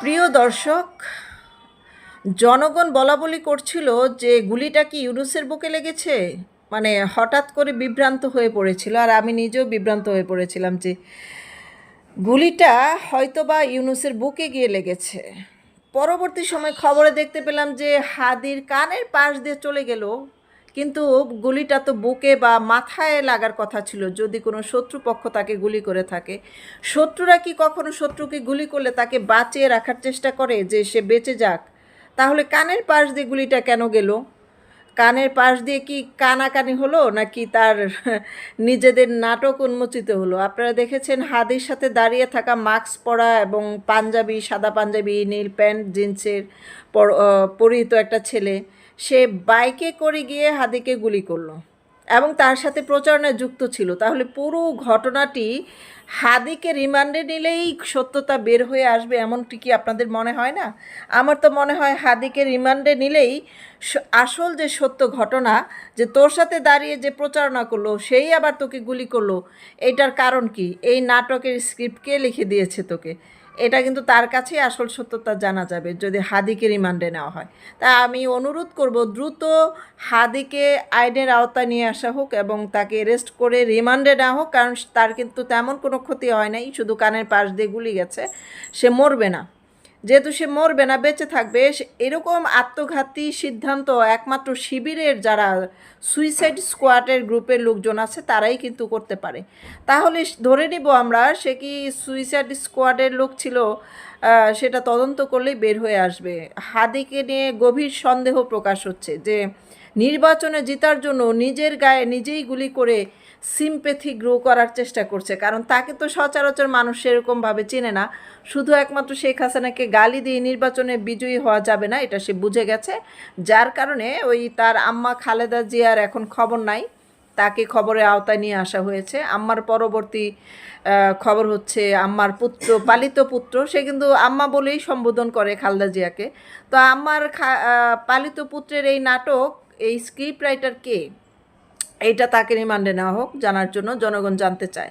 প্রিয় দর্শক, জনগণ বলা বলি করছিল যে গুলিটা কি ইউনুসের বুকে লেগেছে? মানে হঠাৎ করে বিভ্রান্ত হয়ে পড়েছিল। আর আমি নিজেও বিভ্রান্ত হয়ে পড়েছিলাম যে গুলিটা হয়তোবা ইউনুসের বুকে গিয়ে লেগেছে। পরবর্তী সময় খবরে দেখতে পেলাম যে হাদির কানের পাশ দিয়ে চলে গেল কিন্তু গুলিটা তো বুকে বা মাথায় লাগার কথা ছিল, যদি কোনো শত্রুপক্ষ তাকে গুলি করে থাকে। শত্রুরা কি কখনো শত্রুকে গুলি করলে তাকে বাঁচিয়ে রাখার চেষ্টা করে যে সে বেঁচে যাক? তাহলে কানের পাশ দিয়ে গুলিটা কেন গেল? কানের পাশ দিয়ে কি কানাকানি হলো নাকি তার নিজেদের নাটক উন্মোচিত হলো? আপনারা দেখেছেন হাদির সাথে দাঁড়িয়ে থাকা মাস্ক পরা এবং পাঞ্জাবি, সাদা পাঞ্জাবি, নীল প্যান্ট, জিন্সের পর- পরিহিত একটা ছেলে। সে বাইকে করে গিয়ে হাদিকে গুলি করল। এবং তার সাথে প্রচারণায় যুক্ত ছিল। তাহলে পুরো ঘটনাটি হাদিকে রিমান্ডে নিলেই সত্যতা বের হয়ে আসবে এমনটি কি আপনাদের মনে হয় না? আমার তো মনে হয় হাদিকে রিমান্ডে নিলেই আসল যে সত্য ঘটনা, যে তোর সাথে দাঁড়িয়ে যে প্রচারণা করল, সেই আবার তোকে গুলি করল, এটার কারণ কি? এই নাটকের স্ক্রিপ্ট কে লিখে দিয়েছে তোকে? এটা কিন্তু তার কাছেই আসল সত্যতা জানা যাবে যদি হাদিকে রিমান্ডে নেওয়া হয়। তা আমি অনুরোধ করব দ্রুত হাদিকে আইনের আওতায় নিয়ে আসা হোক এবং তাকে রেস্ট করে রিমান্ডে নেওয়া হোক, কারণ তার কিন্তু তেমন কোনো ক্ষতি হয় নাই, শুধু কানের পাশ দিয়ে গুলি গেছে, সে মরবে না। যেহেতু সে মরবে না, বেঁচে থাকবে এরকম আত্মঘাতী সিদ্ধান্ত একমাত্র শিবিরের যারা সুইসাইড স্কোয়াডের গ্রুপের লোকজন আছে, তারাই কিন্তু করতে পারে। তাহলে ধরে নিব আমরা, সে কি সুইসাইড স্কোয়াডের লোক ছিল সেটা তদন্ত করলেই বের হয়ে আসবে। হাদিকে নিয়ে গভীর সন্দেহ প্রকাশ হচ্ছে যে, নির্বাচনে জেতার জন্য নিজের গায়ে নিজেই গুলি করে সিম্পেথি গ্রো করার চেষ্টা করছে। কারণ তাকে তো সচরাচর মানুষ সেরকমভাবে চেনে না। শুধু একমাত্র শেখ হাসিনাকে গালি দিয়ে নির্বাচনে বিজয়ী হওয়া যাবে না, এটা সে বুঝে গেছে। যার কারণে ওই তার আম্মা খালেদা জিয়ার এখন খবর নাই। তাকে খবরের আওতায় নিয়ে আসা হয়েছে। আম্মার পরবর্তী খবর হচ্ছে আম্মার পুত্র, পালিত পুত্র। সে কিন্তু আম্মা বলেই সম্বোধন করে খালেদা জিয়াকে। তো আম্মার পালিত পুত্রের এই নাটক, এই স্ক্রিপ্ট রাইটার কে এইটা তাকে রিমান্ডে নেওয়া হোক জানার জন্য জনগণ জানতে চায়।